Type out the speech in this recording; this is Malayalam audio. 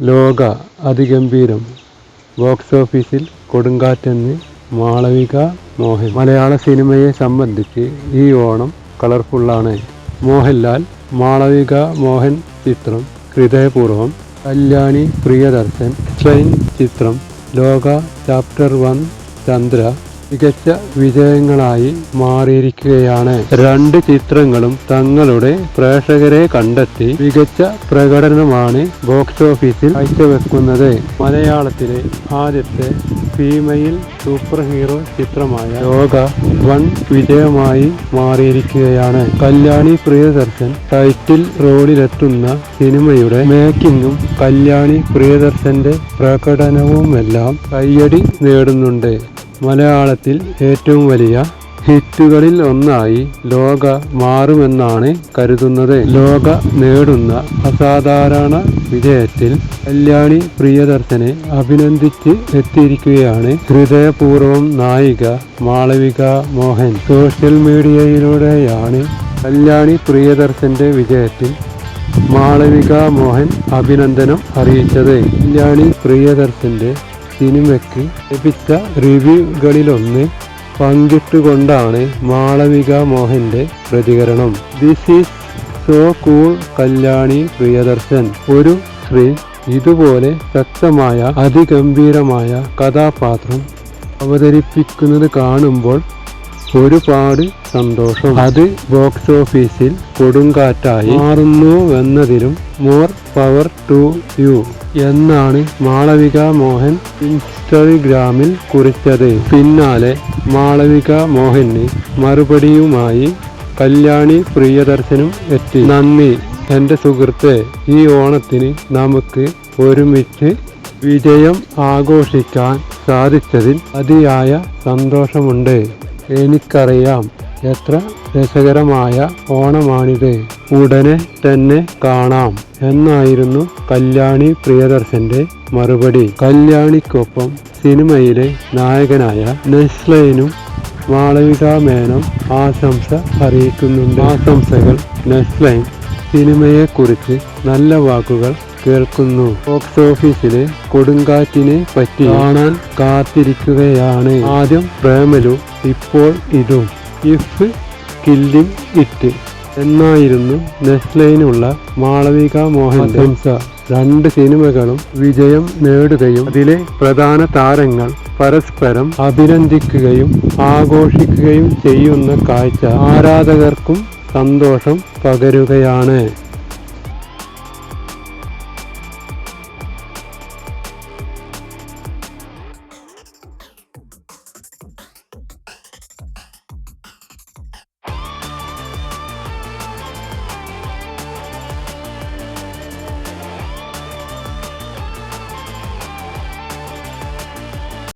ലോക അതിഗംഭീരം. ബോക്സ് ഓഫീസിൽ കൊടുങ്കാറ്റെന്ന് മാളവിക മോഹൻ. മലയാള സിനിമയെ സംബന്ധിച്ച് ഈ ഓണം കളർഫുള്ളാണ്. മോഹൻലാൽ മാളവിക മോഹൻ ചിത്രം ഹൃദയപൂർവം കല്യാണി പ്രിയദർശൻ ട്രെയിൻ ചിത്രം ലോക ചാപ്റ്റർ വൺ ചന്ദ്ര മികച്ച വിജയങ്ങളായി മാറിയിരിക്കുകയാണ്. രണ്ട് ചിത്രങ്ങളും തങ്ങളുടെ പ്രേക്ഷകരെ കണ്ടെത്തി മികച്ച പ്രകടനമാണ് ബോക്സ് ഓഫീസിൽ കാഴ്ചവെക്കുന്നത്. മലയാളത്തിലെ ആദ്യത്തെ ഫീമെയിൽ സൂപ്പർ ഹീറോ ചിത്രമായ ലോക വൺ വിജയമായി മാറിയിരിക്കുകയാണ്. കല്യാണി പ്രിയദർശൻ ടൈറ്റിൽ റോളിലെത്തുന്ന സിനിമയുടെ മേക്കിങ്ങും കല്യാണി പ്രിയദർശന്റെ പ്രകടനവുമെല്ലാം കയ്യടി നേടുന്നുണ്ട്. മലയാളത്തിൽ ഏറ്റവും വലിയ ഹിറ്റുകളിൽ ഒന്നായി ലോക മാറുമെന്നാണ് കരുതുന്നത്. ലോക നേടുന്ന അസാധാരണ വിജയത്തിൽ കല്യാണി പ്രിയദർശനെ അഭിനന്ദിച്ച് എത്തിയിരിക്കുകയാണ് ഹൃദയപൂർവം നായിക മാളവിക മോഹൻ. സോഷ്യൽ മീഡിയയിലൂടെയാണ് കല്യാണി പ്രിയദർശന്റെ വിജയത്തിൽ മാളവിക മോഹൻ അഭിനന്ദനം അറിയിച്ചത്. കല്യാണി പ്രിയദർശന്റെ സിനിമയ്ക്ക് ലഭിച്ച റിവ്യൂകളിലൊന്ന് പങ്കിട്ടുകൊണ്ടാണ് മാളവിക മോഹന്റെ പ്രതികരണം. This is so cool Kalyani Priyadarshan. ഒരു സ്ത്രീ ഇതുപോലെ ശക്തമായ അതിഗംഭീരമായ കഥാപാത്രം അവതരിപ്പിക്കുന്നത് കാണുമ്പോൾ ഒരുപാട് സന്തോഷം. അത് ബോക്സ് ഓഫീസിൽ കൊടുങ്കാറ്റായി മാറുന്നുവെന്നതിലും മോർ പവർ ടു യു എന്നാണ് മാളവിക മോഹൻ ഇൻസ്റ്റഗ്രാമിൽ കുറിച്ചത്. പിന്നാലെ മാളവിക മോഹന് മറുപടിയുമായി കല്യാണി പ്രിയദർശനും എത്തി. നന്ദി. എന്റെ സുഹൃത്തെ ഈ ഓണത്തിന് നമുക്ക് ഒരുമിച്ച് വിജയം ആഘോഷിക്കാൻ സാധിച്ചതിൽ അതിയായ സന്തോഷമുണ്ട്. എനിക്കറിയാം എത്ര രസകരമായ ഓണമാണിത്. ഉടനെ തന്നെ കാണാം എന്നായിരുന്നു കല്യാണി പ്രിയദർശന്റെ മറുപടി. കല്യാണിക്കൊപ്പം സിനിമയിലെ നായകനായ നെസ്ലൈനും മാളവിക മേനം ആശംസ അറിയിക്കുന്നുണ്ട്. ആശംസകൾ നെസ്ലൈൻ സിനിമയെക്കുറിച്ച് നല്ല വാക്കുകൾ കേൾക്കുന്നു. ബോക്സ് ഓഫീസിലെ കൊടുങ്കാറ്റിനെ പറ്റി കാണാൻ കാത്തിരിക്കുകയാണ്. ആദ്യം പ്രേമലു ഇപ്പോൾ ഇതും. ഇഫ് കില്ലിംഗ് ഇറ്റ് എന്നായിരുന്നു നെസ്ലൈനുള്ള മാളവിക മോഹൻ ഹംസ രണ്ട് സിനിമകളും വിജയം നേടുകയും അതിലെ പ്രധാന താരങ്ങൾ പരസ്പരം അഭിനന്ദിക്കുകയും ആഘോഷിക്കുകയും ചെയ്യുന്ന കാഴ്ച ആരാധകർക്കും സന്തോഷം പകരുകയാണ്.